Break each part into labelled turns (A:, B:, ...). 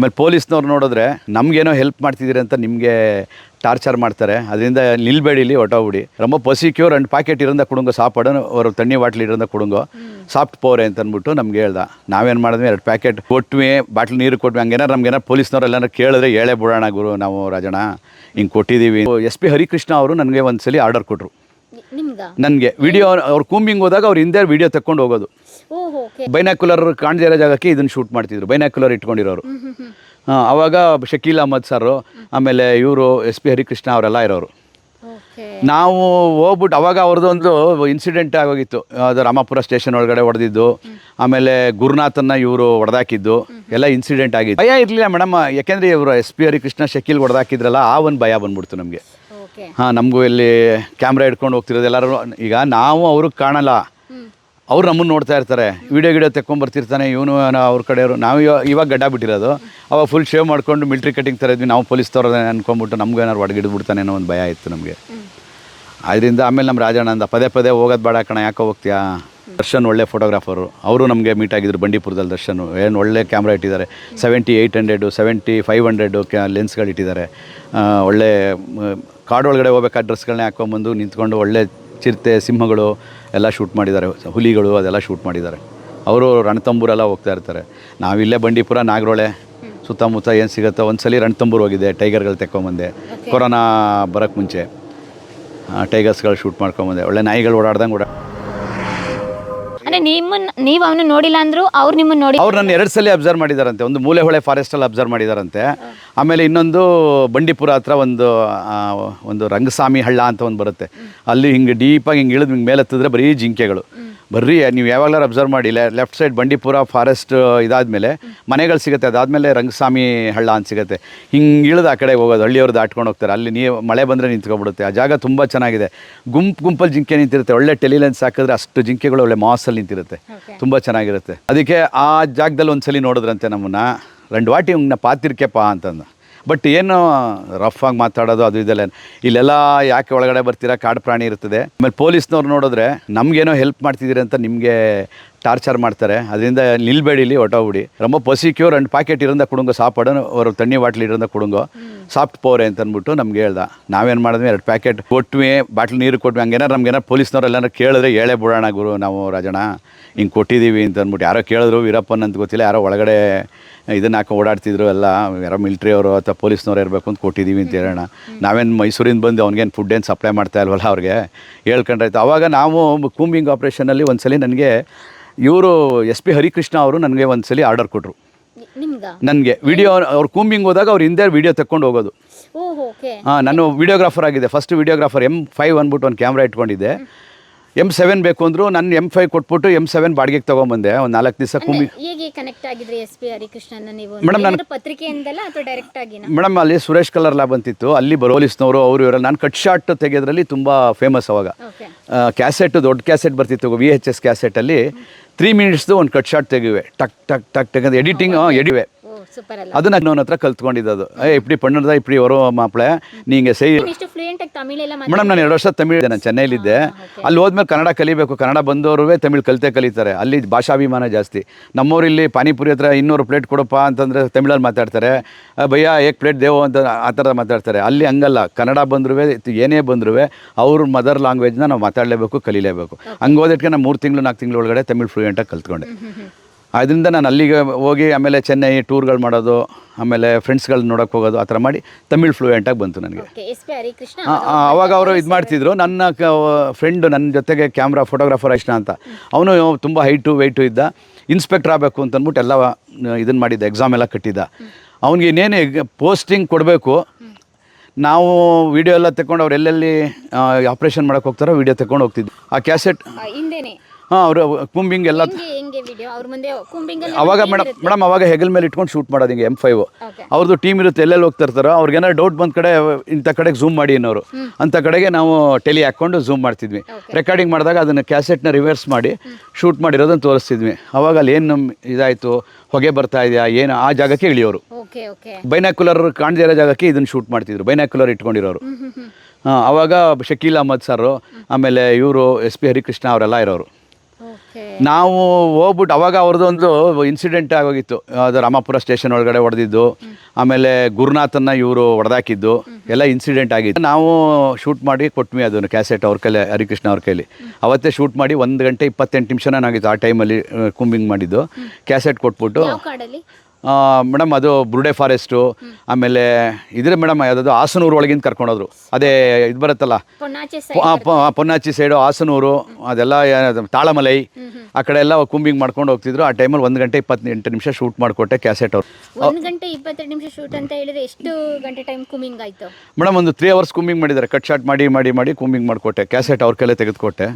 A: ಆಮೇಲೆ ಪೊಲೀಸ್ನವ್ರು ನೋಡಿದ್ರೆ ನಮಗೇನೋ ಹೆಲ್ಪ್ ಮಾಡ್ತಿದ್ದೀರಿ ಅಂತ ನಿಮಗೆ ಟಾರ್ಚರ್ ಮಾಡ್ತಾರೆ. ಅದರಿಂದ ನಿಲ್ಬೇಡಿ ಇಲ್ಲಿ ಹೊಟ್ಟೋಗ್ಬಿಡಿ ರೊಮ್ಮ ಪಸಿಕ್ಯೂರ್ ಅಂಡ್ ಪ್ಯಾಕೆಟ್ ಇರೋದ ಕುಡುಂಗು ಸಾಪಾಡು ಅವರು ತಣ್ಣಿ ಬಾಟ್ಲಿ ಇರೋದ ಕುಡುಂಗು ಸಾಫ್ಟ್ ಪೋರೆ ಅಂತ ಅಂದ್ಬಿಟ್ಟು ನಮ್ಗೆ ಹೇಳ್ದ. ನಾವೇನು ಮಾಡಿದ್ವಿ ಎರಡು ಪ್ಯಾಕೆಟ್ ಕೊಟ್ವಿ ಬಾಟ್ಲಿ ನೀರು ಕೊಟ್ವಿ. ಹಂಗೇನಾರು ಪೊಲೀಸ್ನವ್ರು ಎಲ್ಲರೂ ಕೇಳಿದ್ರೆ ಹೇಳೇ ಬಿಡೋಣ ಗುರು ನಾವು ರಾಜಣ್ಣ ಹಿಂಗೆ ಕೊಟ್ಟಿದ್ದೀವಿ ಎಸ್ ಪಿ ಹರಿಕೃಷ್ಣ ಅವರು ನನಗೆ ಒಂದ್ಸಲಿ ಆರ್ಡರ್ ಕೊಟ್ಟರು ನನಗೆ. ವಿಡಿಯೋ ಅವ್ರು ಕೂಂಬಿಂಗ್ ಹೋದಾಗ ಅವ್ರು ಹಿಂದೆ ವಿಡಿಯೋ ತಗೊಂಡು ಹೋಗೋದು. ಬೈನಾಕ್ಯುಲರ್ ಕಾಣದೇ ಇರೋ ಜಾಗಕ್ಕೆ ಇದನ್ನು ಶೂಟ್ ಮಾಡ್ತಿದ್ರು. ಬೈನಾಕ್ಯುಲರ್ ಇಟ್ಕೊಂಡಿರೋರು. ಅವಾಗ ಶಕೀಲ್ ಅಹಮದ್ ಸರ್ ಆಮೇಲೆ ಇವರು ಎಸ್ ಪಿ ಹರಿಕೃಷ್ಣ ಅವರೆಲ್ಲ ಇರೋರು. ನಾವು ಹೋಗ್ಬಿಟ್ಟು ಅವಾಗ ಅವ್ರದ್ದೊಂದು ಇನ್ಸಿಡೆಂಟ್ ಆಗೋಗಿತ್ತು. ಅದು ರಾಮಾಪುರ ಸ್ಟೇಷನ್ ಒಳಗಡೆ ಹೊಡೆದಿದ್ದು ಆಮೇಲೆ ಗುರುನಾಥನ್ನ ಇವರು ಹೊಡೆದಾಕಿದ್ದು ಎಲ್ಲ ಇನ್ಸಿಡೆಂಟ್ ಆಗಿತ್ತು. ಭಯ ಇರಲಿಲ್ಲ ಮೇಡಮ್. ಯಾಕೆಂದ್ರೆ ಇವರು ಎಸ್ ಪಿ ಹರಿಕೃಷ್ಣ ಶಕೀಲ್ ಹೊಡೆದಾಕಿದ್ರಲ್ಲ ಆ ಒಂದು ಭಯ ಬಂದ್ಬಿಡ್ತು ನಮಗೆ. ಹಾಂ ನಮಗೂ ಇಲ್ಲಿ ಕ್ಯಾಮ್ರಾ ಹಿಡ್ಕೊಂಡು ಹೋಗ್ತಿರೋದು ಎಲ್ಲರೂ. ಈಗ ನಾವು ಅವ್ರಿಗೆ ಕಾಣಲ್ಲ. ಅವ್ರು ನಮ್ಮನ್ನು ನೋಡ್ತಾ ಇರ್ತಾರೆ. ವಿಡಿಯೋ ಗಿಡಿಯೋ ತೆಕ್ಕೊಂಬರ್ತಿರ್ತಾನೆ ಇವನು ಅವ್ರ ಕಡೆಯವರು. ನಾವು ಇವಾಗ ಗಡ್ಡ ಬಿಟ್ಟಿರೋದು. ಅವಾಗ ಫುಲ್ ಶೇವ್ ಮಾಡ್ಕೊಂಡು ಮಿಲ್ಟ್ರಿ ಕಟಿಂಗ್ ಥರ ಇದ್ವಿ. ನಾವು ಪೊಲೀಸ್ ತರೋದ ಅನ್ಕೊಂಬಿಟ್ಟು ನಮ್ಗೆ ಏನಾರು ಒಡಗಿಡ್ಬಿಡ್ತಾನೆ ಅನ್ನೋ ಒಂದು ಭಯ ಇತ್ತು ನಮಗೆ. ಅದರಿಂದ ಆಮೇಲೆ ನಮ್ಮ ರಾಜಣ್ಣ ಅಂದ, ಪದೇ ಪದೇ ಹೋಗೋದು ಬೇಡ ಕಣ, ಯಾಕೆ ಹೋಗ್ತೀಯಾ? ದರ್ಶನ್ ಒಳ್ಳೆ ಫೋಟೋಗ್ರಾಫರು ಅವರು ನಮಗೆ ಮೀಟ್ ಆಗಿದ್ರು ಬಂಡೀಪುರದಲ್ಲಿ ದರ್ಶನ್. ಏನು ಒಳ್ಳೆ ಕ್ಯಾಮ್ರಾ ಇಟ್ಟಿದ್ದಾರೆ. Seventy eight hundred seventy five hundred ಕ್ಯಾ ಲೆನ್ಸ್ಗಳು ಇಟ್ಟಿದ್ದಾರೆ ಒಳ್ಳೆ ಕಾಡೊಳಗಡೆ ಹೋಗ್ಬೇಕಾದ ಡ್ರೆಸ್ಗಳನ್ನ ಹಾಕ್ಕೊಂಬಂದು ನಿಂತ್ಕೊಂಡು ಒಳ್ಳೆ ಚಿರತೆ ಸಿಂಹಗಳು ಎಲ್ಲ ಶೂಟ್ ಮಾಡಿದ್ದಾರೆ. ಹುಲಿಗಳು ಅದೆಲ್ಲ ಶೂಟ್ ಮಾಡಿದ್ದಾರೆ. ಅವರು ರಣತಂಬೂರೆಲ್ಲ ಹೋಗ್ತಾ ಇರ್ತಾರೆ. ನಾವಿಲ್ಲೇ ಬಂಡೀಪುರ ನಾಗರೋಳೆ ಸುತ್ತಮುತ್ತ ಏನು ಸಿಗುತ್ತೋ ಒಂದ್ಸಲಿ ರಣತಂಬೂರು ಹೋಗಿದ್ದೆ ಟೈಗರ್ಗಳು ತೆಕ್ಕೊಂಬಂದೆ. ಕೊರೋನಾ ಬರೋಕ್ಕೆ ಮುಂಚೆ ಟೈಗರ್ಸ್ಗಳು ಶೂಟ್ ಮಾಡ್ಕೊಂಬಂದೆ. ಒಳ್ಳೆ ನಾಯಿಗಳು ಓಡಾಡ್ದಂಗೆ ಓಡಾ
B: ಅಂದ್ರೆ ನಿಮ್ಮನ್ನ ನೀವು ಅವನು ನೋಡಿಲ್ಲ ಅಂದ್ರು ಅವ್ರು ನಿಮ್ಮನ್ನ ನೋಡಿ
A: ಅವ್ರು ನನ್ನ ಎರಡು ಸಲ ಅಬ್ಸರ್ವ್ ಮಾಡಿದಾರಂತೆ. ಒಂದು ಮೂಲೆಹೊಳೆ ಫಾರೆಸ್ಟಲ್ಲಿ ಅಬ್ಸರ್ವ್ ಮಾಡಿದಾರಂತೆ. ಆಮೇಲೆ ಇನ್ನೊಂದು ಬಂಡೀಪುರ ಹತ್ರ ಒಂದು ಒಂದು ರಂಗಸ್ವಾಮಿ ಹಳ್ಳ ಅಂತ ಒಂದು ಬರುತ್ತೆ. ಅಲ್ಲಿ ಹಿಂಗೆ ಡೀಪಾಗಿ ಹಿಂಗೆ ಇಳಿದು ಹಿಂಗೆ ಮೇಲೆ ಹತ್ತಿದ್ರೆ ಬರೀ ಜಿಂಕೆಗಳು. ಬರ್ರಿ ನೀವು ಯಾವಾಗಲಾರು ಅಬ್ಸರ್ವ್ ಮಾಡಿ ಲೆಫ್ಟ್ ಸೈಡ್ ಬಂಡೀಪುರ ಫಾರೆಸ್ಟ್ ಇದಾದಮೇಲೆ ಮನೆಗಳು ಸಿಗುತ್ತೆ ಅದಾದಮೇಲೆ ರಂಗಸ್ವಾಮಿ ಹಳ್ಳ ಅಂತ ಸಿಗುತ್ತೆ. ಹಿಂಗೆ ಇಳಿದು ಆ ಕಡೆ ಹೋಗೋದು ಹಳ್ಳಿಯವ್ರು ದಾಟ್ಕೊಂಡು ಹೋಗ್ತಾರೆ. ಅಲ್ಲಿ ನೀವು ಮಳೆ ಬಂದರೆ ನಿಂತ್ಕೊಬಿಡುತ್ತೆ. ಆ ಜಾಗ ತುಂಬ ಚೆನ್ನಾಗಿದೆ. ಗುಂಪು ಗುಂಪಲ್ಲಿ ಜಿಂಕೆ ನಿಂತಿರುತ್ತೆ. ಒಳ್ಳೆ ಟೆಲಿಲೆನ್ಸ್ ಹಾಕಿದ್ರೆ ಅಷ್ಟು ಜಿಂಕೆಗಳು ಒಳ್ಳೆ ಮಾಸಲ್ಲಿ ನಿಂತಿರುತ್ತೆ. ತುಂಬ ಚೆನ್ನಾಗಿರುತ್ತೆ. ಅದಕ್ಕೆ ಆ ಜಾಗದಲ್ಲಿ ಒಂದ್ಸಲಿ ನೋಡಿದ್ರಂತೆ ನಮ್ಮನ್ನು. రెండు ವಾಟಿ ಹಿಂಗೆ ಪಾತಿರ್ಕೆಪ್ಪ ಅಂತಂದು. ಬಟ್ ಏನು ರಫ್ ಆಗಿ ಮಾತಾಡೋದು ಅದು ಇದೆಲ್ಲ ಇಲ್ಲೆಲ್ಲ ಯಾಕೆ ಒಳಗಡೆ ಬರ್ತೀರಾ? ಕಾಡು ಪ್ರಾಣಿ ಇರ್ತದೆ ಆಮೇಲೆ ಪೊಲೀಸ್ನವ್ರು ನೋಡಿದ್ರೆ ನಮಗೇನೋ ಹೆಲ್ಪ್ ಮಾಡ್ತಿದ್ದೀರಿ ಅಂತ ನಿಮಗೆ ಟಾರ್ಚರ್ ಮಾಡ್ತಾರೆ. ಅದರಿಂದ ನಿಲ್ಬೇಡಿ ಇಲ್ಲಿ ಹೊಟ್ಟೋಗ್ಬಿಡಿ ರೊಮ್ಮ ಪಸಿಕ್ಯೂರ್ ಅಂಡ್ ಪ್ಯಾಕೆಟ್ ಇರೋದ ಕುಡುಂಗು ಸಾಪಾಡು ಅವರು ತಣ್ಣಿ ಬಾಟ್ಲಿ ಇರೋದ ಕುಡುಂಗು ಸಾಫ್ಟ್ ಪೌರೆ ಅಂತ ಅಂದ್ಬಿಟ್ಟು ನಮ್ಗೆ ಹೇಳ್ದ. ನಾವೇನು ಮಾಡಿದ್ವಿ? ಎರಡು ಪ್ಯಾಕೆಟ್ ಕೊಟ್ವಿ ಬಾಟ್ಲಿ ನೀರು ಕೊಟ್ವಿ. ಹಂಗೇನಾರು ನಮ್ಗೇನಾರು ಪೊಲೀಸ್ನವ್ರು ಎಲ್ಲಾರು ಕೇಳಿದ್ರೆ ಹೇಳೇ ಬಿಡೋಣ ಗುರು ನಾವು ರಾಜಣ್ಣ ಹಿಂಗೆ ಕೊಟ್ಟಿದ್ದೀವಿ ಅಂತ ಅಂದ್ಬಿಟ್ಟು ಯಾರೋ ಕೇಳಿದ್ರು ವೀರಪ್ಪನ್ ಅಂತ ಗೊತ್ತಿಲ್ಲ ಯಾರೋ ಒಳಗಡೆ ಇದನ್ನ ಹಾಕಿ ಓಡಾಡ್ತಿದ್ರು ಎಲ್ಲ ಯಾರೋ ಮಿಲ್ಟ್ರಿಯವರು ಅಥವಾ ಪೊಲೀಸ್ನವ್ರು ಇರಬೇಕು ಅಂತ ಕೊಟ್ಟಿದ್ದೀವಿ ಅಂತ ಹೇಳೋಣ. ನಾವೇನು ಮೈಸೂರಿಂದ ಬಂದು ಅವ್ನಿಗೇನು ಫುಡ್ ಏನು ಸಪ್ಲೈ ಮಾಡ್ತಾ ಇಲ್ವಲ್ಲ ಅವ್ರಿಗೆ? ಹೇಳ್ಕೊಂಡ್ರಾಯ್ತು. ಅವಾಗ ನಾವು ಕೂಂಬಿಂಗ್ ಆಪ್ರೇಷನಲ್ಲಿ ಒಂದ್ಸಲಿ ನನಗೆ ಇವರು ಎಸ್ ಪಿ ಹರಿಕೃಷ್ಣ ಅವರು ನನಗೆ ಒಂದ್ಸಲಿ ಆರ್ಡರ್ ಕೊಟ್ಟರು ನನಗೆ ವಿಡಿಯೋ ಅವ್ರು ಕೂಂಬಿಂಗ್ ಹೋದಾಗ ಅವ್ರು ಹಿಂದೆ ವಿಡಿಯೋ ತಕ್ಕೊಂಡು ಹೋಗೋದು. ಹಾಂ ನಾನು ವಿಡಿಯೋಗ್ರಾಫರ್ ಆಗಿದೆ. ಫಸ್ಟ್ ವಿಡಿಯೋಗ್ರಾಫರ್ ಎಂ ಫೈವ್ ಅಂದ್ಬಿಟ್ಟು ಒಂದು ಕ್ಯಾಮ್ರಾ ಇಟ್ಕೊಂಡಿದ್ದೆ. ಎಂ ಸೆವೆನ್ ಬೇಕು ಅಂದರು ನಾನು ಎಂ ಫೈವ್ ಕೊಟ್ಬಿಟ್ಟು ಎಂ ಸೆವೆನ್ ಬಾಡಿಗೆಗೆ ತೊಗೊಂಬಂದೆ. ಒಂದು ನಾಲ್ಕು ದಿವಸ ಕುಮಿ
B: ಹೇಗೆ ಕನೆಕ್ಟ್ ಆಗಿದ್ರಿ ಎಸ್ ಪಿ ಹರಿಕೃಷ್ಣನ ನೀವು?
A: ಮೇಡಮ್ ನಾನು-
B: ಪತ್ರಿಕೆಯಿಂದಲ್ಲ ಅಥವಾ ಡೈರೆಕ್ಟ್ ಆಗಿ
A: ಮೇಡಮ್ ಅಲ್ಲಿ ಸುರೇಶ್ ಕಲರ್ ಲ್ಯಾಬ್ ಅಂತಿತ್ತು. ಅಲ್ಲಿ ಬರೋಲಿಸ್ನವರು ಅವರು ಇವರು ನಾನು ಕಟ್ ಶಾಟ್ ತೆಗೆಯೋದ್ರಲ್ಲಿ ತುಂಬ ಫೇಮಸ್ ಅವಾಗ. ಕ್ಯಾಸೆಟ್ ದೊಡ್ಡ ಕ್ಯಾಸೆಟ್ ಬರ್ತಿತ್ತು ವಿ ಎಚ್ ಎಸ್ ಕ್ಯಾಸೆಟಲ್ಲಿ ತ್ರೀ ಮಿನಿಟ್ಸ್ದು ಒಂದು ಕಟ್ ಶಾಟ್ ತೆಗಿವೆ ಟಕ್ ಟಕ್ ಟಕ್ ತೆಗೆದು ಎಡಿಟಿಂಗ್ ಎಡಿವೆ ಅದನ್ನ ನನ್ನ ಹತ್ರ ಕಲ್ತ್ಕೊಂಡಿದ್ದು ಏ ಇಪ್ಪಡಿ ಪಣ್ಣದ ಇಪ್ಪಡಿ ಹೊರೋ ಮಾಪ್ಳೆ ನೀಂಗೆ ಸೇ
B: ನೀನ್ ಇಷ್ಟು ಫ್ಲೂಯೆಂಟ್ ಆಗಿ ತಮಿಳ್ ಎಲ್ಲ ಮಾತಾಡ್-
A: ಮೇಡಮ್ ನಾನು ಎರಡು ವರ್ಷ ತಮಿಳ್ ನಾನು ಚೆನ್ನೈಲಿದ್ದೆ. ಅಲ್ಲಿ ಹೋದ್ಮೇಲೆ ಕನ್ನಡ ಕಲಿಬೇಕು ಕನ್ನಡ ಬಂದವರು ತಮಿಳ್ ಕಲಿತೆ ಕಲಿತಾರೆ. ಅಲ್ಲಿ ಭಾಷಾಭಿಮಾನ ಜಾಸ್ತಿ. ನಮ್ಮವ್ರು ಇಲ್ಲಿ ಪಾನಿಪುರಿ ಹತ್ರ ಇನ್ನೂರು ಪ್ಲೇಟ್ ಕೊಡಪ್ಪ ಅಂತಂದರೆ ತಮಿಳಲ್ಲಿ ಮಾತಾಡ್ತಾರೆ. "ಅ, ಭಯ್ಯ ಏಕ್ ಪ್ಲೇಟ್ ದೇವೋ ಅಂತ ಆ ಥರ ಮಾತಾಡ್ತಾರೆ. ಅಲ್ಲಿ ಹಂಗಲ್ಲ ಕನ್ನಡ ಬಂದರೂ ಏನೇ ಬಂದರೂ ಅವ್ರ ಮದರ್ ಲ್ಯಾಂಗ್ವೇಜ್ನ ನಾವು ಮಾತಾಡಲೇಬೇಕು ಕಲಿಲೇಬೇಕು. ಹಂಗೆ ಹೋದಕ್ಕೆ ನಾನು ಮೂರು ತಿಂಗಳು ನಾಲ್ಕು ತಿಂಗಳು ಒಳಗಡೆ ತಮಿಳ್ ಫ್ಲೂಯೆಂಟಾಗಿ ಕಲ್ತ್ಕೊಂಡೆ. ಅದರಿಂದ ನಾನು ಅಲ್ಲಿಗೆ ಹೋಗಿ ಆಮೇಲೆ ಚೆನ್ನೈ ಟೂರ್ಗಳು ಮಾಡೋದು ಆಮೇಲೆ ಫ್ರೆಂಡ್ಸ್ಗಳು ನೋಡೋಕೆ ಹೋಗೋದು ಆ ಥರ ಮಾಡಿ ತಮಿಳ್ ಫ್ಲೂಯೆಂಟಾಗಿ ಬಂತು ನನಗೆ. ಅವಾಗ ಅವರು ಇದು ಮಾಡ್ತಿದ್ರು. ನನ್ನ ಫ್ರೆಂಡ್ ನನ್ನ ಜೊತೆಗೆ ಕ್ಯಾಮ್ರಾ ಫೋಟೋಗ್ರಾಫರ್ ಅಷ್ಟ ಅಂತ. ಅವನು ತುಂಬ ಹೈಟು ವೆಯ್ಟು ಇದ್ದ. ಇನ್ಸ್ಪೆಕ್ಟರ್ ಆಗಬೇಕು ಅಂತ ಅಂದ್ಬಿಟ್ಟು ಎಲ್ಲ ಇದನ್ನು ಮಾಡಿದ್ದ ಎಕ್ಸಾಮ್ ಎಲ್ಲ ಕಟ್ಟಿದ್ದ. ಅವ್ನಿಗೆ ಇನ್ನೇನು ಪೋಸ್ಟಿಂಗ್ ಕೊಡಬೇಕು. ನಾವು ವಿಡಿಯೋ ಎಲ್ಲ ತಗೊಂಡು ಅವ್ರು ಎಲ್ಲೆಲ್ಲಿ ಆಪ್ರೇಷನ್ ಮಾಡೋಕ್ಕೆ ಹೋಗ್ತಾರೋ ವಿಡಿಯೋ ತಗೊಂಡು ಹೋಗ್ತಿದ್ವಿ. ಆ ಕ್ಯಾಸೆಟ್ ಹಾಂ ಅವರು ಕುಂಬಿಂಗ್ ಎಲ್ಲ
B: ಹೆಂಗೆ ಹೆಂಗೆ ವಿಡಿಯೋ ಅವ್ರ ಮುಂದೆ
A: ಅವಾಗ ಮೇಡಮ್ ಮೇಡಮ್ ಅವಾಗ ಹೆಗಲ್ ಮೇಲೆ ಇಟ್ಕೊಂಡು ಶೂಟ್ ಮಾಡೋದು ಹಿಂಗೆ ಎಂ ಫೈವ್ ಅವ್ರದ್ದು ಟೀಮ್ ಇರುತ್ತೆ ಎಲ್ಲೆಲ್ಲಿ ಹೋಗ್ತಾ ಇರ್ತಾರೋ ಡೌಟ್ ಬಂದ ಕಡೆ ಇಂಥ ಕಡೆಗೆ ಝೂಮ್ ಮಾಡಿ ಅನ್ನೋರು. ಅಂಥ ಕಡೆಗೆ ನಾವು ಟೆಲಿ ಹಾಕ್ಕೊಂಡು ಝೂಮ್ ಮಾಡ್ತಿದ್ವಿ. ರೆಕಾರ್ಡಿಂಗ್ ಮಾಡಿದಾಗ ಅದನ್ನು ಕ್ಯಾಸೆಟ್ನ ರಿವರ್ಸ್ ಮಾಡಿ ಶೂಟ್ ಮಾಡಿರೋದನ್ನು ತೋರಿಸ್ತಿದ್ವಿ. ಅವಾಗ ಅಲ್ಲಿ ಏನು ನಮ್ಮ ಇದಾಯಿತು ಹೊಗೆ ಬರ್ತಾ ಇದೆಯಾ ಏನು ಆ ಜಾಗಕ್ಕೆ ಇಳಿಯೋರು. ಬೈನಾಕ್ಯುಲರ್ ಕಾಣದೇ ಇರೋ ಜಾಗಕ್ಕೆ ಇದನ್ನು ಶೂಟ್ ಮಾಡ್ತಿದ್ರು. ಬೈನಾಕ್ಯುಲರ್ ಇಟ್ಕೊಂಡಿರೋರು. ಅವಾಗ ಶಕೀಲ್ ಅಹಮದ್ ಸರ್ ಆಮೇಲೆ ಇವರು ಎಸ್ ಪಿ ಹರಿಕೃಷ್ಣ ಅವರೆಲ್ಲ ಇರೋರು. ನಾವು ಹೋಗ್ಬಿಟ್ಟು ಅವಾಗ ಅವ್ರದ್ದೊಂದು ಇನ್ಸಿಡೆಂಟ್ ಆಗೋಗಿತ್ತು. ಅದು ರಾಮಾಪುರ ಸ್ಟೇಷನ್ ಒಳಗಡೆ ಹೊಡೆದಿದ್ದು. ಆಮೇಲೆ ಗುರುನಾಥನ್ನ ಇವರು ಹೊಡೆದಾಕಿದ್ದು. ಎಲ್ಲ ಇನ್ಸಿಡೆಂಟ್ ಆಗಿತ್ತು. ನಾವು ಶೂಟ್ ಮಾಡಿ ಕೊಟ್ವಿ ಅದನ್ನು ಕ್ಯಾಸೆಟ್ ಅವ್ರ ಕೈಲಿ ಹರಿಕೃಷ್ಣ ಅವ್ರ ಕೈಲಿ. ಅವತ್ತೇ ಶೂಟ್ ಮಾಡಿ ಒಂದು ಗಂಟೆ ಇಪ್ಪತ್ತೆಂಟು ನಿಮಿಷನಾಗಿತ್ತು ಆ ಟೈಮಲ್ಲಿ ಕುಂಬಿಂಗ್ ಮಾಡಿದ್ದು. ಕ್ಯಾಸೆಟ್ ಕೊಟ್ಬಿಟ್ಟು ಮೇಡಮ್ ಅದು ಬುರುಡೆ ಫಾರೆಸ್ಟು ಆಮೇಲೆ ಇದ್ರೆ ಮೇಡಮ್ ಯಾವುದಾದ್ರು ಹಾಸನೂರು ಒಳಗಿಂದ ಕರ್ಕೊಂಡೋದ್ರು. ಅದೇ ಇದು ಬರುತ್ತಲ್ಲ?
B: ಪೊನ್ನಾಚೆ
A: ಸೈಡು ಹಾಸನೂರು ಅದೆಲ್ಲ ತಾಳಮಲೈ ಆ ಕಡೆ ಎಲ್ಲ ಕುಂಬಿಂಗ್ ಮಾಡ್ಕೊಂಡು ಹೋಗ್ತಿದ್ರು. ಆ ಟೈಮಲ್ಲಿ ಒಂದು ಗಂಟೆ ಇಪ್ಪತ್ತೆಂಟು ನಿಮಿಷ ಶೂಟ್ ಮಾಡಿಕೊಟ್ಟೆ ಕ್ಯಾಸೆಟ್ ಅವರು. ಮೇಡಮ್ ಒಂದು ತ್ರೀ ಅವರ್ಸ್ ಕುಂಬಿಂಗ್ ಮಾಡಿದ್ದಾರೆ. ಕಟ್ ಶಾಟ್ ಮಾಡಿ ಮಾಡಿ ಮಾಡಿ ಕುಂಬಿಂಗ್ ಮಾಡಿಕೊಟ್ಟೆ. ಕ್ಯಾಸೆಟ್ ಅವ್ರ ಕೈಲೇ ತೆಗೆದುಕೊಟ್ಟೆ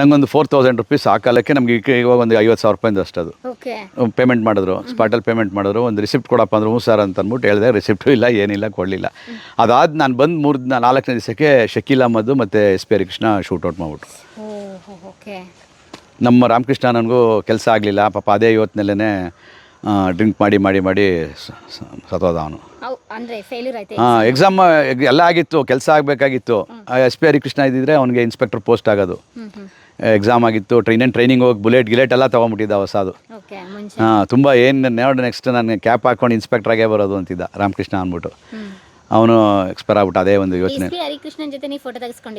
A: ನಂಗೊಂದು ಫೋರ್ ತೌಸಂಡ್ ರುಪೀಸ್ ಆ ಕಾಲಕ್ಕೆ ನಮ್ಗೆ ಈಗ ಇವಾಗ ಒಂದು ಐವತ್ತು ಸಾವಿರ ರೂಪಾಯಿಂದ ಅಷ್ಟು ಅದು ಪೇಮೆಂಟ್ ಮಾಡಿದ್ರು. ಸ್ಪಾಟಲ್ಲಿ ಪೇಮೆಂಟ್ ಮಾಡಿದ್ರು ಒಂದು ರಿಸಿಪ್ಟ್ ಕೊಡಪ್ಪ ಅಂದ್ರೆ ಹ್ಞೂ ಸರ್ ಅಂತ ಅಂದ್ಬಿಟ್ಟು ಹೇಳಿದೆ ರಿಸಿಪ್ಟು ಇಲ್ಲ ಏನಿಲ್ಲ ಕೊಡಲಿಲ್ಲ. ಅದಾದ ನಾನು ಬಂದು ಮೂರು ದಿನ ನಾಲ್ಕನೇ ದಿವಸಕ್ಕೆ ಶಕೀಲ್ ಅಹಮದ್ ಮತ್ತು ಎಸ್ ಪಿ ಹರಿಕೃಷ್ಣ ಶೂಟೌಟ್ ಮಾಡ್ಬಿಟ್ರು.
B: ಓಕೆ.
A: ನಮ್ಮ ರಾಮಕೃಷ್ಣ ನನಗೂ ಕೆಲಸ ಆಗಲಿಲ್ಲ ಪಾಪ ಅದೇ ಇವತ್ತಿನಲ್ಲೇ ಡ್ರಿಂಕ್ ಮಾಡಿ ಮಾಡಿ ಮಾಡಿ ಸತೋದ ಸತ್ತೋದ ಅವನು. ಹಾಂ ಎಕ್ಸಾಮ್ ಎಲ್ಲ ಆಗಿತ್ತು ಕೆಲಸ ಆಗಬೇಕಾಗಿತ್ತು. ಎಸ್ ಪಿ ಹರಿಕೃಷ್ಣ ಇದ್ದಿದ್ರೆ ಅವನಿಗೆ ಇನ್ಸ್ಪೆಕ್ಟರ್ ಪೋಸ್ಟ್ ಆಗೋದು. ಎಕ್ಸಾಮ್ ಆಗಿತ್ತು ಟ್ರೈನ್ ಟ್ರೈನಿಂಗ್ ಹೋಗಿ ಬುಲೆಟ್ ಗಿಲೆಟ್ ಎಲ್ಲ ತೊಗೊಂಬಿಟ್ಟಿದ್ದ ಹೊಸ
B: ಅದು ಮುಂಚೆ.
A: ಹಾಂ ತುಂಬ ಏನು ನೋಡಿ ನೆಕ್ಸ್ಟ್ ನಾನು ಕ್ಯಾಪ್ ಹಾಕೊಂಡು ಇನ್ಸ್ಪೆಕ್ಟರ್ ಆಗೇ ಬರೋದು ಅಂತಿದ್ದ ರಾಮಕೃಷ್ಣ ಅಂದ್ಬಿಟ್ಟು. ಅವನು ಎಕ್ಸ್ಪೈರ್ ಆಗ್ಬಿಟ್ಟು ಅದೇ ಒಂದು ಯೋಚನೆ.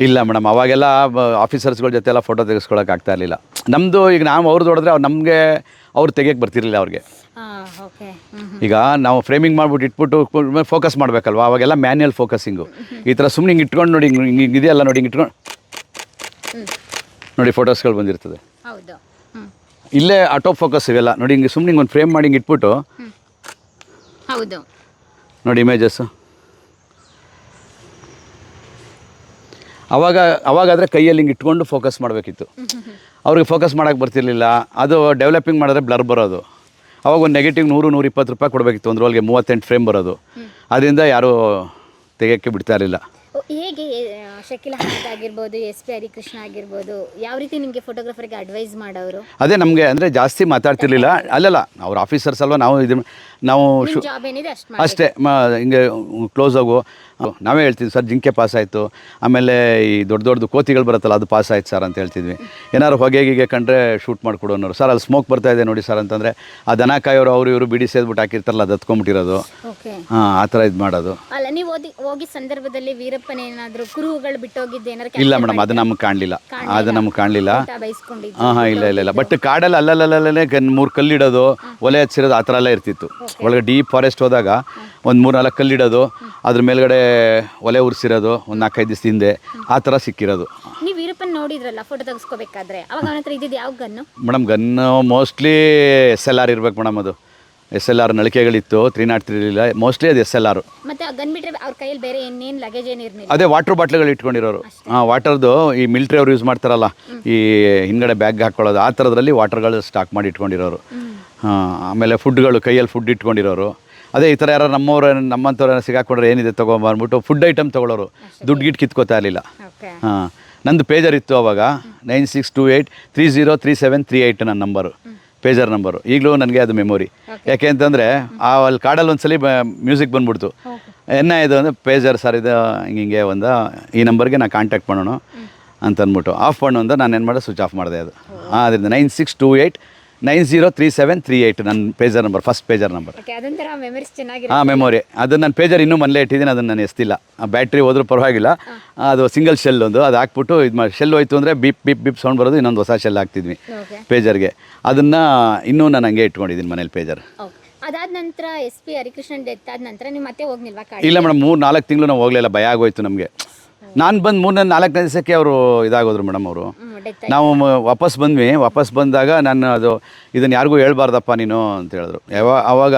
A: ಇಲ್ಲ ಮೇಡಮ್ ಅವಾಗೆಲ್ಲ ಆಫೀಸರ್ಸ್ಗಳ ಜೊತೆ ಎಲ್ಲ ಫೋಟೋ ತೆಗೆಸ್ಕೊಳಕ್ಕೆ ಆಗ್ತಾ ಇರಲಿಲ್ಲ. ನಮ್ಮದು ಈಗ ನಾವು ಅವ್ರದ್ದು ಹೊಡೆದ್ರೆ ಅವ್ರು ನಮಗೆ ಅವ್ರು ತೆಗಿಯಕ್ಕೆ ಬರ್ತಿರ್ಲಿಲ್ಲ ಅವ್ರಿಗೆ. ಈಗ ನಾವು ಫ್ರೇಮಿಂಗ್ ಮಾಡ್ಬಿಟ್ಟು ಇಟ್ಬಿಟ್ಟು ಫೋಕಸ್ ಮಾಡಬೇಕಲ್ವ ಅವಾಗೆಲ್ಲ ಮ್ಯಾನ್ಯಲ್ ಫೋಕಸಿಂಗು ಈ ಥರ ಸುಮ್ಮನೆ ಹಿಂಗೆ ಇಟ್ಕೊಂಡು ನೋಡಿ ಹಿಂಗೆ ಇದೆಯಲ್ಲ ನೋಡಿ ಹಿಂಗೆ ಇಟ್ಕೊಂಡು ನೋಡಿ ಫೋಟೋಸ್ಗಳು ಬಂದಿರ್ತದೆ.
B: ಹೌದು.
A: ಇಲ್ಲೇ ಆಟೋ ಫೋಕಸ್ ಇವೆಲ್ಲ. ನೋಡಿ ಹಿಂಗೆ ಸುಮ್ಮನೆ ಹಿಂಗೆ ಒಂದು ಫ್ರೇಮ್ ಮಾಡಿ ಹಿಂಗೆ ಇಟ್ಬಿಟ್ಟು.
B: ಹೌದು.
A: ನೋಡಿ ಇಮೇಜಸ್ಸು ಅವಾಗ ಅವಾಗಾದರೆ ಕೈಯಲ್ಲಿ ಹಿಂಗೆ ಇಟ್ಕೊಂಡು ಫೋಕಸ್ ಮಾಡಬೇಕಿತ್ತು. ಅವ್ರಿಗೆ ಫೋಕಸ್ ಮಾಡೋಕ್ಕೆ ಬರ್ತಿರ್ಲಿಲ್ಲ. ಅದು ಡೆವಲಪಿಂಗ್ ಮಾಡಿದ್ರೆ ಬ್ಲರ್ ಬರೋದು. ಅವಾಗ ಒಂದು ನೆಗೆಟಿವ್ ನೂರು ನೂರ ಇಪ್ಪತ್ತು ರೂಪಾಯಿ ಕೊಡಬೇಕಿತ್ತು. ಒಂದು ರೋಲ್ಗೆ ಮೂವತ್ತೆಂಟು ಫ್ರೇಮ್ ಬರೋದು. ಅದರಿಂದ ಯಾರೂ ತೆಗೆಯೋಕ್ಕೆ ಬಿಡ್ತಾ ಇರಲಿಲ್ಲ.
B: ಹೇಗೆ ಶಕಿಲ ಅಹಮದ್ ಆಗಿರ್ಬೋದು ಎಸ್ ಪಿ ಹರಿಕೃಷ್ಣ ಆಗಿರ್ಬೋದು ಯಾವ ರೀತಿ ನಿಮಗೆ ಫೋಟೋಗ್ರಫರ್ಗೆ ಅಡ್ವೈಸ್ ಮಾಡೋರು?
A: ಅದೇ ನಮಗೆ ಅಂದರೆ ಜಾಸ್ತಿ ಮಾತಾಡ್ತಿರ್ಲಿಲ್ಲ. ಅಲ್ಲಲ್ಲ ಅವ್ರ ಆಫೀಸರ್ಸ್ ಅಲ್ವಾ ನಾವು ಇದು ನಾವು ಶು
B: ಜಾಬ್ ಏನಿದೆ ಅಷ್ಟು
A: ಅಷ್ಟೇ ಮ ಹಿಂಗೆ ಕ್ಲೋಸ್ ಆಗು ನಾವೇ ಹೇಳ್ತಿದ್ವಿ ಸರ್ ಜಿಂಕೆ ಪಾಸ್ ಆಯಿತು. ಆಮೇಲೆ ಈ ದೊಡ್ಡ ದೊಡ್ಡದು ಕೋತಿಗಳು ಬರುತ್ತಲ್ಲ ಅದು ಪಾಸ್ ಆಯ್ತು ಸರ್ ಅಂತ ಹೇಳ್ತಿದ್ವಿ. ಏನಾದ್ರು ಹೊಗೆ ಗಿಗೆ ಕಂಡ್ರೆ ಶೂಟ್ ಮಾಡಿಕೊಡು ಅನ್ನೋರು. ಸರ್ ಅಲ್ಲಿ ಸ್ಮೋಕ್ ಬರ್ತಾ ಇದೆ ನೋಡಿ ಸರ್ ಅಂತಂದರೆ ಆ ದನ ಕಾಯೋರು ಅವರು ಇವರು ಬಿಡಿ ಸೇದ್ಬಿಟ್ಟು ಹಾಕಿರ್ತಾರಲ್ಲ ಅದು ಹತ್ಕೊಂಬಿಟ್ಟಿರೋದು
B: ಓಕೆ
A: ಹಾಂ ಆ ಥರ ಇದು ಮಾಡೋದು.
B: ಅಲ್ಲ ನೀವು ಓದಿ ಹೋಗಿ ಸಂದರ್ಭದಲ್ಲಿ ವೀರಪ್ಪನ ಏನಾದ್ರು ಕುರುಹುಗಳು ಬಿಟ್ಟೋಗಿದ್ದು ಏನಾದ್ರು
A: ಇಲ್ಲ ಮೇಡಮ್ ಅದು ನಮ್ಗೆ ಕಾಣಲಿಲ್ಲ. ಅದು ನಮ್ಗೆ ಕಾಣಲಿಲ್ಲ.
B: ಬಯಸ್ಕೊಂಡಿದ್ದು
A: ಹಾಂ ಹಾಂ ಇಲ್ಲ ಇಲ್ಲ ಇಲ್ಲ. ಬಟ್ ಕಾಡಲ್ಲಿ ಅಲ್ಲಲ್ಲಲ್ಲೇ ಗನ್ ಮೂರು ಕಲ್ಲಿಡೋದು ಒಲೆ ಹಚ್ಚಿರೋದು ಆ ಥರ ಎಲ್ಲ ಇರ್ತಿತ್ತು. ಒಳಗೆ ಡೀಪ್ ಫಾರೆಸ್ಟ್ ಹೋದಾಗ ಒಂದು ಮೂರು ನಾಲ್ಕು ಕಲ್ಲಿಡೋದು ಅದ್ರ ಮೇಲ್ಗಡೆ ಒಲೆ ಉರಿಸಿರೋದು ಒಂದು ನಾಲ್ಕೈದು ದಿವಸ ಹಿಂದೆ ಆ ಥರ ಸಿಕ್ಕಿರೋದು.
B: ನೀವು ವೀರಪ್ಪನ ನೋಡಿದ್ರಲ್ಲ ಫೋಟೋ ತೆಗೆಸ್ಕೋಬೇಕಾದ್ರೆ ಅವಾಗ ಅವನ ಹತ್ರ ಇದ್ದಿದ್ದು ಯಾವ gun?
A: Madam gun mostly S L R ಇರ್ಬೇಕು ಮೇಡಮ್ ಅದು. ಎಸ್ ಎಲ್ ಆರ್ ನಳಿಕೆಗಳಿತ್ತು ತ್ರೀ ನಾಟ್ ತ್ರೀ ಇಲ್ಲ ಮೋಸ್ಟ್ಲಿ ಅದು ಎಸ್ ಎಲ್ ಆರ್.
B: ಮತ್ತೆ ಗನ್ ಬಿಟ್ರೆ ಅವ್ರ ಕೈಯಲ್ಲಿ ಬೇರೆ ಇನ್ನೇನು ಲಗೇಜ್ ಏನು ಇರ್ಲಿಲ್ಲ?
A: ಅದೇ ವಾಟರ್ ಬಾಟ್ಲ್ಗಳು ಇಟ್ಕೊಂಡಿರೋರು. ಹಾಂ ವಾಟರ್ದು ಈ ಮಿಲ್ಟ್ರಿ ಅವ್ರು ಯೂಸ್ ಮಾಡ್ತಾರಲ್ಲ ಈ ಹಿಂದ್ಗಡೆ ಬ್ಯಾಗ್ ಹಾಕ್ಕೊಳ್ಳೋದು ಆ ಥರದ್ರಲ್ಲಿ ವಾಟರ್ಗಳು ಸ್ಟಾಕ್ ಮಾಡಿ ಇಟ್ಕೊಂಡಿರೋರು. ಹಾಂ ಆಮೇಲೆ ಫುಡ್ಗಳು ಕೈಯಲ್ಲಿ ಫುಡ್ ಇಟ್ಕೊಂಡಿರೋರು. ಅದೇ ಈ ಥರ ಯಾರು ನಮ್ಮವ್ರು ನಮ್ಮಂಥವ್ರ ಸಿಗಾಕೊಂಡ್ರೆ ಏನಿದೆ ತೊಗೊಂಬಂದ್ಬಿಟ್ಟು ಫುಡ್ ಐಟಮ್ ತೊಗೊಳೋರು. ದುಡ್ಡು ಗಿಟ್ಟು ಕಿತ್ಕೋತಾ ಇರಲಿಲ್ಲ. ಹಾಂ ನಂದು ಪೇಜರ್ ಇತ್ತು ಅವಾಗ nine six two eight three zero three seven three eight ನನ್ನ ನಂಬರು ಪೇಜರ್ ನಂಬರು ಈಗಲೂ ನನಗೆ ಅದು ಮೆಮೊರಿ ಯಾಕೆ ಅಂತಂದರೆ ಆ ಅಲ್ಲಿ ಕಾಡಲ್ಲಿ ಸಲ ಮ್ಯೂಸಿಕ್ ಬಂದ್ಬಿಡ್ತು. ಎನ್ನ ಇದು ಅಂದರೆ ಪೇಜರ್ ಸರ್ ಇದು ಹಿಂಗೆ ಹಿಂಗೆ ಒಂದು ಈ ನಂಬರ್ಗೆ ನಾನು ಕಾಂಟ್ಯಾಕ್ಟ್ ಮಾಡೋಣ ಅಂತಂದ್ಬಿಟ್ಟು. ಆಫ್ ಮಾಡು ಅಂತ ನಾನು ಏನು ಮಾಡಿದೆ ಸ್ವಿಚ್ ಆಫ್ ಮಾಡಿದೆ ಅದು. ಆದ್ದರಿಂದ nine six two eight nine zero three seven three eight ನನ್ನ pager number first pager number
B: okay ಅದೊಂಥರ ಮೆಮರೀಸ್ ಚೆನ್ನಾಗಿರೋ
A: ಹಾಂ ಮೆಮೊರಿ ಅದು ನನ್ನ ಪೇಜರ್ ಇನ್ನೂ ಮನೇಲೆ ಇಟ್ಟಿದ್ದೀನಿ ಅದನ್ನು ನಾನು ಎಸ್ತಿಲ್ಲ. ಆ ಬ್ಯಾಟ್ರಿ ಹೋದರೂ ಪರವಾಗಿಲ್ಲ. ಅದು ಸಿಂಗಲ್ ಶೆಲ್ ಒಂದು ಅದು ಹಾಕ್ಬಿಟ್ಟು ಇದು ಮಾಡಿ ಶೆಲ್ ಹೋಯ್ತು ಅಂದರೆ ಬಿಪ್ ಬಿಪ್ ಬಿಪ್ ಸೌಂಡ್ ಬರೋದು ಇನ್ನೊಂದು ಹೊಸ ಶೆಲ್ ಹಾಕ್ತಿದ್ವಿ ಪೇಜರ್ಗೆ ಅದನ್ನು ಇನ್ನೂ ನಾನು ಹಂಗೆ ಇಟ್ಕೊಂಡಿದ್ದೀನಿ ಮನೇಲಿ ಪೇಜರ್
B: ಅದಾದ ನಂತರ ಎಸ್ ಪಿ ಹರಿಕೃಷ್ಣನ್ ಡೆತ್ ಆದ ನಂತರ ನೀವು ಮತ್ತೆ ಹೋಗ್ನಿಲ್ವಾ ಕಾಡಿ
A: ಇಲ್ಲ ಮೇಡಮ್ ಮೂರು ನಾಲ್ಕು ತಿಂಗಳು ನಾವು ಹೋಗಲಿಲ್ಲ ಭಯ ಆಗೋಯ್ತು ನಮಗೆ. ನಾನು ಬಂದು ಮೂರನೇ ನಾಲ್ಕನೇ ದಿವಸಕ್ಕೆ ಅವರು ಇದಾಗೋದ್ರು ಮೇಡಮ್ ಅವರು. ನಾವು ಮ- ವಾಪಸ್ ಬಂದ್ವಿ. ವಾಪಸ್ ಬಂದಾಗ ನಾನು ಅದು ಇದನ್ನು ಯಾರಿಗೂ ಹೇಳ್ಬಾರ್ದಪ್ಪ ನೀನು ಅಂತ ಹೇಳಿದ್ರು. ಯಾವ ಆವಾಗ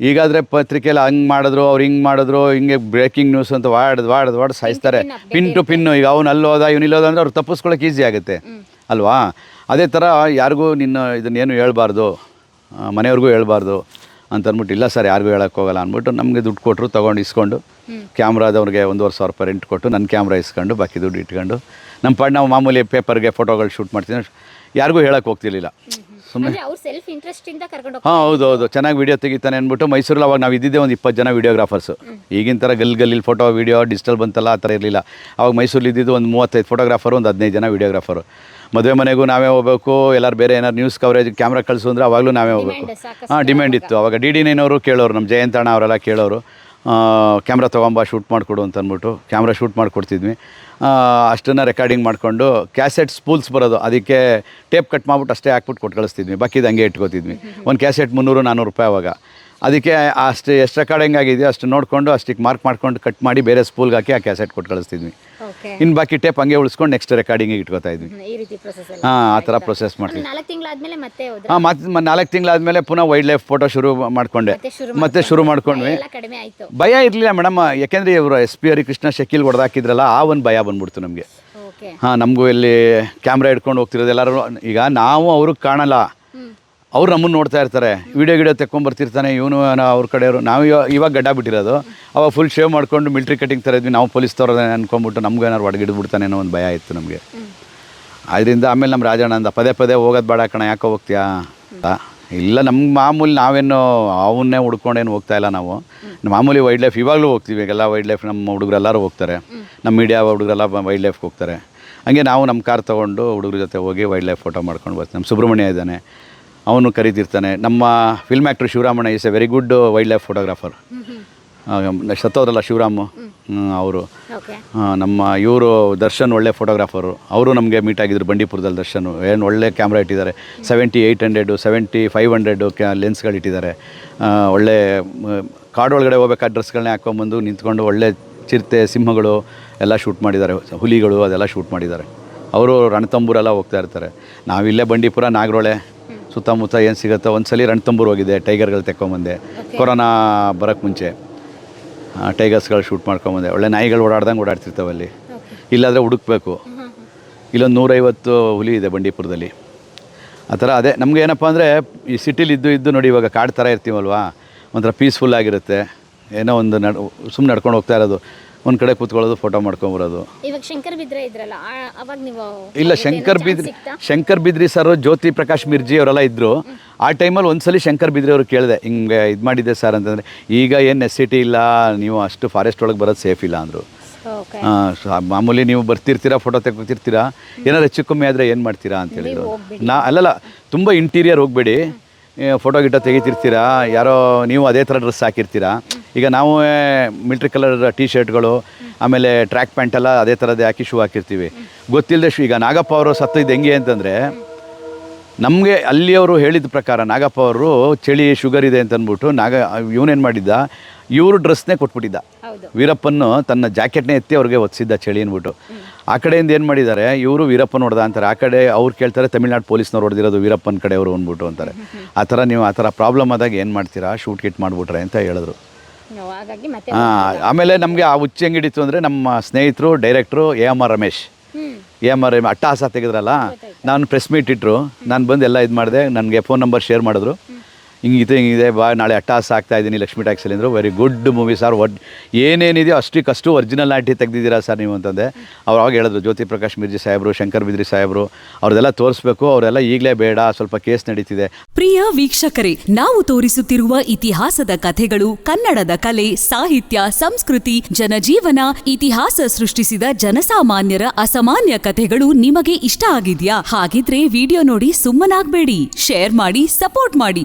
A: ಈಗಾದರೆ ಪತ್ರಿಕೆಯಲ್ಲಿ ಹಂಗೆ ಮಾಡಿದ್ರು ಅವ್ರು ಹಿಂಗೆ ಮಾಡಿದ್ರು ಹಿಂಗೆ ಬ್ರೇಕಿಂಗ್ ನ್ಯೂಸ್ ಅಂತ ವಾಡ್ದು ವಾಡ್ದು ವಾಡ್ ಸಾಯಿಸ್ತಾರೆ. ಪಿನ್ ಟು ಪಿನ್ನು ಈಗ ಅವ್ನು ಅಲ್ಲೋದ ಇವನು ಇಲ್ಲೋದ ಅಂದರೆ ಅವ್ರು ತಪ್ಪಿಸ್ಕೊಳಕ್ಕೆ ಈಸಿ ಆಗುತ್ತೆ. ಅಲ್ವಾ? ಅದೇ ಥರ ಯಾರಿಗೂ ನಿನ್ನ ಇದನ್ನೇನು ಹೇಳ್ಬಾರ್ದು ಆ, ಮನೆಯವ್ರಿಗೂ ಹೇಳ್ಬಾರ್ದು. ಅಂತ ಅಂದ್ಬಿಟ್ಟು ಇಲ್ಲ ಸರ್ ಯಾರಿಗೂ ಹೇಳಕ್ಕೆ ಹೋಗಲ್ಲ ಅಂದ್ಬಿಟ್ಟು ನಮಗೆ ದುಡ್ಡು ಕೊಟ್ಟರು ತೊಗೊಂಡು ಇಸ್ಕೊಂಡು ಕ್ಯಾಮ್ರಾದವ್ರಿಗೆ ಒಂದೂವರೆ ಸಾವಿರ ರೂಪಾಯಿ ರೆಂಟ್ ಕೊಟ್ಟು ನನ್ನ ಕ್ಯಾಮ್ರಾ ಇಸ್ಕೊಂಡು ಬಾಕಿ ದುಡ್ಡು ಇಟ್ಕೊಂಡು ನಮ್ಮ ಪಾಡ್ ನಾವು ಮಾಮೂಲಿ ಪೇಪರ್ಗೆ ಫೋಟೋಗಳು ಶೂಟ್ ಮಾಡ್ತೀನಿ ಯಾರಿಗೂ ಹೇಳಕ್ಕೆ ಹೋಗ್ತಿರ್ಲಿಲ್ಲ. ಸುಮ್ಮನೆ ಹಾಂ ಹೌದು ಹೌದು. ಚೆನ್ನಾಗಿ ವೀಡಿಯೋ ತೆಗಿತಾನೆ ಅಂದ್ಬಿಟ್ಟು ಮೈಸೂರಲ್ಲಿ ಅವಾಗ ನಾವು ಇದ್ದಿದ್ದೆ ಒಂದು ಇಪ್ಪತ್ತು ಜನ ವೀಡಿಯೋಗ್ರಾಫರ್ಸು ಈಗಿನ ಥರ ಗಲ್ ಗಲ್ಲಿಲ್ ಫೋಟೋ ವೀಡಿಯೋ ಡಿಜಿಟಲ್ ಬಂತಲ್ಲ ಆ ಥರ ಇರಲಿಲ್ಲ. ಅವಾಗ ಮೈಸೂರಲ್ಲಿ ಇದ್ದಿದ್ದು ಒಂದು ಮೂವತ್ತೈದು ಫೋಟೋಗ್ರಾಫರು ಒಂದು ಹದಿನೈದು ಜನ ವೀಡಿಯೋಗ್ರಾಫರು ಮದುವೆ ಮನೆಗೂ ನಾವೇ ಹೋಗ್ಬೇಕು ಎಲ್ಲರೂ ಬೇರೆ ಏನಾರು ನ್ಯೂಸ್ ಕವರೇಜ್ ಕ್ಯಾಮ್ರಾ ಕಳಿಸು ಅಂದರೆ ಅವಾಗಲೂ ನಾವೇ ಹೋಗ್ಬೇಕು. ಹಾಂ ಡಿಮ್ಯಾಂಡ್ ಇತ್ತು. ಅವಾಗ ಡಿ ಡಿ ನೈನವರು ಕೇಳೋರು ನಮ್ಮ ಜಯಂತಣ್ಣ ಅವರೆಲ್ಲ ಕೇಳೋರು. ಕ್ಯಾಮ್ರಾ ತೊಗೊಂಬ ಶೂಟ್ ಮಾಡಿಕೊಡು ಅಂತ ಅಂದ್ಬಿಟ್ಟು ಕ್ಯಾಮ್ರಾ ಶೂಟ್ ಮಾಡಿಕೊಡ್ತಿದ್ವಿ ಅಷ್ಟನ್ನು ರೆಕಾರ್ಡಿಂಗ್ ಮಾಡಿಕೊಂಡು ಕ್ಯಾಸೆಟ್ ಸ್ಪೂಲ್ಸ್ ಬರೋದು. ಅದಕ್ಕೆ ಟೇಪ್ ಕಟ್ ಮಾಡ್ಬಿಟ್ಟು ಅಷ್ಟೇ ಹಾಕ್ಬಿಟ್ಟು ಕೊಟ್ಟು ಕಳಿಸ್ತಿದ್ವಿ ಬಾಕಿದು ಹಂಗೆ ಇಟ್ಕೋತಿದ್ವಿ. ಒಂದು ಕ್ಯಾಸೆಟ್ ಮುನ್ನೂರು ನಾನ್ನೂರು ರೂಪಾಯಿ ಅವಾಗ. ಅದಕ್ಕೆ ಅಷ್ಟು ಎಷ್ಟು ರೆಕಾರ್ಡಿಂಗ್ ಆಗಿದೆಯೋ ಅಷ್ಟು ನೋಡಿಕೊಂಡು ಅಷ್ಟಕ್ಕೆ ಮಾರ್ಕ್ ಮಾಡ್ಕೊಂಡು ಕಟ್ ಮಾಡಿ ಬೇರೆ ಸ್ಪೂಲ್ಗೆ ಹಾಕಿ ಆ ಕ್ಯಾಸೆಟ್ ಕೊಟ್ಟು ಕಳಿಸ್ತಿದ್ವಿ. ಇನ್ನು ಬಾಕಿ ಟೇಪ್ ಹಂಗೆ ಉಳಿಸ್ಕೊಂಡು ನೆಕ್ಸ್ಟ್ ರೆಕಾರ್ಡಿಂಗ್ ಇಟ್ಕೋತಾ ಇದ್ವಿ. ಹಾಂ ಆ ಥರ ಪ್ರೊಸೆಸ್ ಮಾಡ್ತೀವಿ. ಹಾಂ ಮತ್ತೆ ನಾಲ್ಕು ತಿಂಗಳಾದ್ಮೇಲೆ ಪುನಃ ವೈಲ್ಡ್ ಲೈಫ್ ಫೋಟೋ ಶುರು ಮಾಡಿಕೊಂಡೆ.
B: ಮತ್ತೆ ಶುರು
A: ಮಾಡ್ಕೊಂಡ್ವಿ. ಭಯ ಇರಲಿಲ್ಲ ಮೇಡಮ್. ಯಾಕೆಂದರೆ ಇವರು ಎಸ್ ಪಿ ಹರಿಕೃಷ್ಣ ಶಕೀಲ್ ಹೊಡೆದಾಕಿದ್ರಲ್ಲ ಆ ಒಂದು ಭಯ ಬಂದ್ಬಿಡ್ತು ನಮಗೆ. ಹಾಂ ನಮಗೂ ಇಲ್ಲಿ ಕ್ಯಾಮ್ರಾ ಹಿಡ್ಕೊಂಡು ಹೋಗ್ತಿರೋದು ಎಲ್ಲರೂ. ಈಗ ನಾವು ಅವ್ರಿಗೆ ಕಾಣಲ್ಲ. ಅವ್ರು ನಮ್ಮನ್ನು ನೋಡ್ತಾ ಇರ್ತಾರೆ. ವಿಡಿಯೋ ಗಿಡಿಯೋ ತೆಕ್ಕೊಂಬರ್ತಿರ್ತಾನೆ ಇವನು ಅವ್ರ ಕಡೆಯವರು. ನಾವು ಇವ- ಇವಾಗ ಗಡ್ಡ ಬಿಟ್ಟಿರೋದು. ಅವಾಗ ಫುಲ್ ಶೇವ್ ಮಾಡ್ಕೊಂಡು ಮಿಲ್ಟ್ರಿ ಕಟಿಂಗ್ ಥರ ಇದ್ವಿ. ನಾವು ಪೊಲೀಸ್ ತರೋದೇ ಅನ್ಕೊಂಡ್ಬಿಟ್ಟು ನಮ್ಗೆ ಏನಾರು ಅನ್ನೋ ಒಂದು ಭಯ ಇತ್ತು ನಮಗೆ. ಅದರಿಂದ ಆಮೇಲೆ ನಮ್ಮ ರಾಜಣ್ಣ ಅಂದ, ಪದೇ ಪದೇ ಹೋಗೋದು ಬೇಡ ಕಣ, ಯಾಕೆ ಹೋಗ್ತೀಯಾ? ಇಲ್ಲ ನಮ್ಮ ಮಾಮೂಲಿ ನಾವೇನು ಅವನ್ನೇ ಹುಡ್ಕೊಂಡೇನು ಹೋಗ್ತಾ ಇಲ್ಲ ನಾವು. ಮಾಮೂಲಿ ವೈಲ್ಡ್ ಲೈಫ್ ಇವಾಗಲೂ ಹೋಗ್ತೀವಿ. ಎಲ್ಲ ವೈಲ್ಡ್ ಲೈಫ್ ನಮ್ಮ ಹುಡುಗರೆಲ್ಲರೂ ಹೋಗ್ತಾರೆ. ನಮ್ಮ ಮೀಡಿಯಾ ಹುಡುಗರೆಲ್ಲ ವೈಲ್ಡ್ ಲೈಫ್ಗೆ ಹೋಗ್ತಾರೆ. ಹಂಗೆ ನಾವು ನಮ್ಮ ಕಾರ್ ತೊಗೊಂಡು ಹುಡುಗರ ಜೊತೆ ಹೋಗಿ ವೈಲ್ಡ್ ಲೈಫ್ ಫೋಟೋ ಮಾಡ್ಕೊಂಡು ಬರ್ತೀವಿ. ನಮ್ಮ ಸುಬ್ರಹ್ಮಣ್ಯ ಇದ್ದಾನೆ. ಅವನು ಕರೀತಿರ್ತಾನೆ. ನಮ್ಮ film actor Shivaramanna is a very good wild life photographer ಸತ್ತೋದ್ರಲ್ಲ Shivaramu ಅವರು. ನಮ್ಮ ಇವರು ದರ್ಶನ್ ಒಳ್ಳೆ ಫೋಟೋಗ್ರಾಫರು ಅವರು ನಮಗೆ ಮೀಟ್ ಆಗಿದ್ರು ಬಂಡೀಪುರದಲ್ಲಿ ದರ್ಶನ್. ಏನು ಒಳ್ಳೆ ಕ್ಯಾಮ್ರಾ ಇಟ್ಟಿದ್ದಾರೆ. Seventy eight hundred seventy five hundred ಕ್ಯಾ ಲೆನ್ಸ್ಗಳು ಇಟ್ಟಿದ್ದಾರೆ. ಆ, ಒಳ್ಳೆ ಕಾಡೊಳಗಡೆ ಹೋಗ್ಬೇಕಾದ ಡ್ರೆಸ್ಗಳನ್ನೇ ಹಾಕ್ಕೊಂಬಂದು ನಿಂತ್ಕೊಂಡು ಒಳ್ಳೆ ಚಿರತೆ ಸಿಂಹಗಳು ಎಲ್ಲ ಶೂಟ್ ಮಾಡಿದ್ದಾರೆ. ಹುಲಿಗಳು ಅದೆಲ್ಲ ಶೂಟ್ ಮಾಡಿದ್ದಾರೆ. ಅವರು ರಣತಂಬೂರೆಲ್ಲ ಹೋಗ್ತಾ ಇರ್ತಾರೆ. ನಾವಿಲ್ಲೇ ಬಂಡೀಪುರ ನಾಗರೋಳೆ. ಸುತ್ತಮುತ್ತ ಏನು ಸಿಗುತ್ತೋ ಒಂದು ಸಲ ರಣತಂಬೂರು ಹೋಗಿದೆ ಟೈಗರ್ಗಳು ತೆಕ್ಕೊಂಬಂದೆ. ಕೊರೋನಾ ಬರೋಕ್ಕೆ ಮುಂಚೆ ಟೈಗರ್ಸ್ಗಳು ಶೂಟ್ ಮಾಡ್ಕೊಂಬಂದೆ. ಒಳ್ಳೆ ನಾಯಿಗಳು ಓಡಾಡ್ದಂಗೆ ಓಡಾಡ್ತಿರ್ತಾವೆ ಅಲ್ಲಿ. ಇಲ್ಲಾಂದರೆ ಹುಡುಕ್ಬೇಕು. ಇಲ್ಲೊಂದು ನೂರೈವತ್ತು ಹುಲಿ ಇದೆ ಬಂಡೀಪುರದಲ್ಲಿ. ಆ ಥರ ಅದೇ ನಮ್ಗೆ ಏನಪ್ಪ ಅಂದರೆ ಈ ಸಿಟಿಲಿ ಇದ್ದು ಇದ್ದು ನೋಡಿ ಇವಾಗ ಕಾಡು ಥರ ಇರ್ತೀವಲ್ವಾ? ಒಂಥರ ಪೀಸ್ಫುಲ್ ಆಗಿರುತ್ತೆ. ಏನೋ ಒಂದು ನಡ್ ಸುಮ್ಮನೆ ನಡ್ಕೊಂಡು ಹೋಗ್ತಾ ಇರೋದು. ಒಂದು ಕಡೆ ಕೂತ್ಕೊಳ್ಳೋದು ಫೋಟೋ ಮಾಡ್ಕೊಂಬರೋದು.
B: ಇವಾಗ ಶಂಕರ್ ಬಿದ್ರೆ ಇದ್ರಲ್ಲ ಆ- ಅವಾಗ ನೀವು
A: ಇಲ್ಲ ಶಂಕರ್ ಬಿದ್ರಿ ಶಂಕರ್ ಬಿದ್ರಿ ಸರ್ ಜ್ಯೋತಿ ಪ್ರಕಾಶ್ ಮಿರ್ಜಿ ಅವರೆಲ್ಲ ಇದ್ದರು ಆ ಟೈಮಲ್ಲಿ ಒಂದ್ಸಲಿ ಶಂಕರ್ ಬಿದ್ರಿ ಅವರು ಕೇಳಿದೆ ಹಿಂಗೆ ಇದು ಮಾಡಿದ್ದೆ ಸರ್ ಅಂತಂದರೆ ಈಗ ಏನು ನೆಸಿಟಿ ಇಲ್ಲ ನೀವು ಅಷ್ಟು ಫಾರೆಸ್ಟ್ ಒಳಗೆ ಬರೋದು ಸೇಫ್ ಇಲ್ಲ ಅಂದರು.
B: ಓಕೆ
A: ಮಾಮೂಲಿ ನೀವು ಬರ್ತಿರ್ತೀರಾ ಫೋಟೋ ತೆಗೋತಿರ್ತೀರಾ ಏನಾದ್ರು ಹೆಚ್ಚು ಕಮ್ಮಿ ಆದರೆ ಏನು ಮಾಡ್ತೀರಾ ಅಂತ ಹೇಳಿದ್ರು. ನಾ ಅಲ್ಲಲ್ಲ ತುಂಬ ಇಂಟೀರಿಯರ್ ಹೋಗಬೇಡಿ. ಫೋಟೋ ಗಿಟ ತೆಗಿತಿರ್ತೀರಾ? ಯಾರೋ ನೀವು ಅದೇ ಥರ ಡ್ರೆಸ್ ಹಾಕಿರ್ತೀರಾ? ಈಗ ನಾವು ಮಿಲ್ಟ್ರಿ ಕಲರ್ ಟೀ ಶರ್ಟ್ಗಳು ಆಮೇಲೆ ಟ್ರ್ಯಾಕ್ ಪ್ಯಾಂಟ್ ಎಲ್ಲ ಅದೇ ಥರದ್ದೇ ಹಾಕಿ ಶೂ ಹಾಕಿರ್ತೀವಿ. ಗೊತ್ತಿಲ್ಲದೆ ಶೂ ಈಗ ನಾಗಪ್ಪ ಅವರು ಸತ್ತಿದ್ದು ಹೆಂಗೆ ಅಂತಂದರೆ ನಮಗೆ ಅಲ್ಲಿಯವರು ಹೇಳಿದ ಪ್ರಕಾರ ನಾಗಪ್ಪ ಅವರು ಚಳಿ ಶುಗರ್ ಇದೆ ಅಂತ ಅಂದ್ಬಿಟ್ಟು ನಾಗ ಇವನೇನು ಮಾಡಿದ್ದ ಇವರು ಡ್ರೆಸ್ನೇ ಕೊಟ್ಬಿಟ್ಟಿದ್ದ. ವೀರಪ್ಪನ್ನು ತನ್ನ ಜಾಕೆಟ್ನೇ ಎತ್ತಿ ಅವ್ರಿಗೆ ಒದಿಸಿದ್ದ ಚಳಿ ಅಂದ್ಬಿಟ್ಟು. ಆ ಕಡೆಯಿಂದ ಏನು ಮಾಡಿದ್ದಾರೆ ಇವರು ವೀರಪ್ಪನ ಹೊಡೆದ ಅಂತಾರೆ. ಆ ಕಡೆ ಅವ್ರು ಕೇಳ್ತಾರೆ ತಮಿಳ್ನಾಡು ಪೊಲೀಸ್ನವ್ರು ಹೊಡೆದಿರೋದು ವೀರಪ್ಪನ ಕಡೆಯವರು ಅಂದ್ಬಿಟ್ಟು ಅಂತಾರೆ. ಆ ಥರ ನೀವು ಆ ಥರ ಪ್ರಾಬ್ಲಮ್ ಆದಾಗ ಏನು ಮಾಡ್ತೀರಾ? ಶೂಟ್ ಕಿಟ್ ಮಾಡಿಬಿಟ್ರೆ ಅಂತ ಹೇಳಿದ್ರು. ಆಮೇಲೆ ನಮಗೆ ಆ ಹುಚ್ಚು ಹೆಂಗಿಡಿತು ಅಂದರೆ ನಮ್ಮ ಸ್ನೇಹಿತರು director A M R Ramesh. A M R Attahasa ತೆಗೆದ್ರಲ್ಲ? ನಾನು ಪ್ರೆಸ್ ಮೀಟ್ ಇಟ್ಟರು ನಾನು ಬಂದು ಎಲ್ಲ ಇದು ಮಾಡಿದೆ ನನಗೆ ಫೋನ್ ನಂಬರ್ ಶೇರ್ ಮಾಡಿದ್ರು. ಹಿಂಗಿದೆ ಹಿಂಗಿದೆ ಬಾ, ನಾಳೆ ಅಟ್ಟಾಸ್ ಆಗ್ತಾ ಇದ್ದೀನಿ ಲಕ್ಷ್ಮಿ ಟ್ಯಾಕ್ಸಲ್ಲಿ ಅಂದರು. ವೆರಿ ಗುಡ್ ಮೂವಿ ಸರ್ ಒಡ್ ಏನೇನಿದೆಯೋ ಅಷ್ಟಕ್ಕಷ್ಟು ನಾಟಿ ತೆಗೆದಿದ್ದೀರಾ ಸರ್ ನೀವು ಅಂತಂದೆ ಅವ್ರು ಅವಾಗ ಹೇಳಿದ್ರು, ಜ್ಯೋತಿ ಪ್ರಕಾಶ್ ಮಿರ್ಜಿ ಸಾಹೇಬರು, ಶಂಕರ್ ಬಿದ್ರಿ ಸಾಹೇಬರು, ಅವ್ರದೆಲ್ಲ ತೋರಿಸ್ಬೇಕು, ಅವರೆಲ್ಲ ಈಗಲೇ ಬೇಡ, ಸ್ವಲ್ಪ ಕೇಸ್ ನಡೀತಿದೆ.
C: ಪ್ರಿಯ ವೀಕ್ಷಕರೇ, ನಾವು ತೋರಿಸುತ್ತಿರುವ ಇತಿಹಾಸದ ಕಥೆಗಳು, ಕನ್ನಡದ ಕಲೆ, ಸಾಹಿತ್ಯ, ಸಂಸ್ಕೃತಿ, ಜನಜೀವನ, ಇತಿಹಾಸ ಸೃಷ್ಟಿಸಿದ ಜನಸಾಮಾನ್ಯರ ಅಸಾಮಾನ್ಯ ಕಥೆಗಳು ನಿಮಗೆ ಇಷ್ಟ ಆಗಿದ್ಯಾ? ಹಾಗಿದ್ರೆ ವಿಡಿಯೋ ನೋಡಿ ಸುಮ್ಮನಾಗ್ಬೇಡಿ. ಶೇರ್ ಮಾಡಿ ಸಪೋರ್ಟ್ ಮಾಡಿ.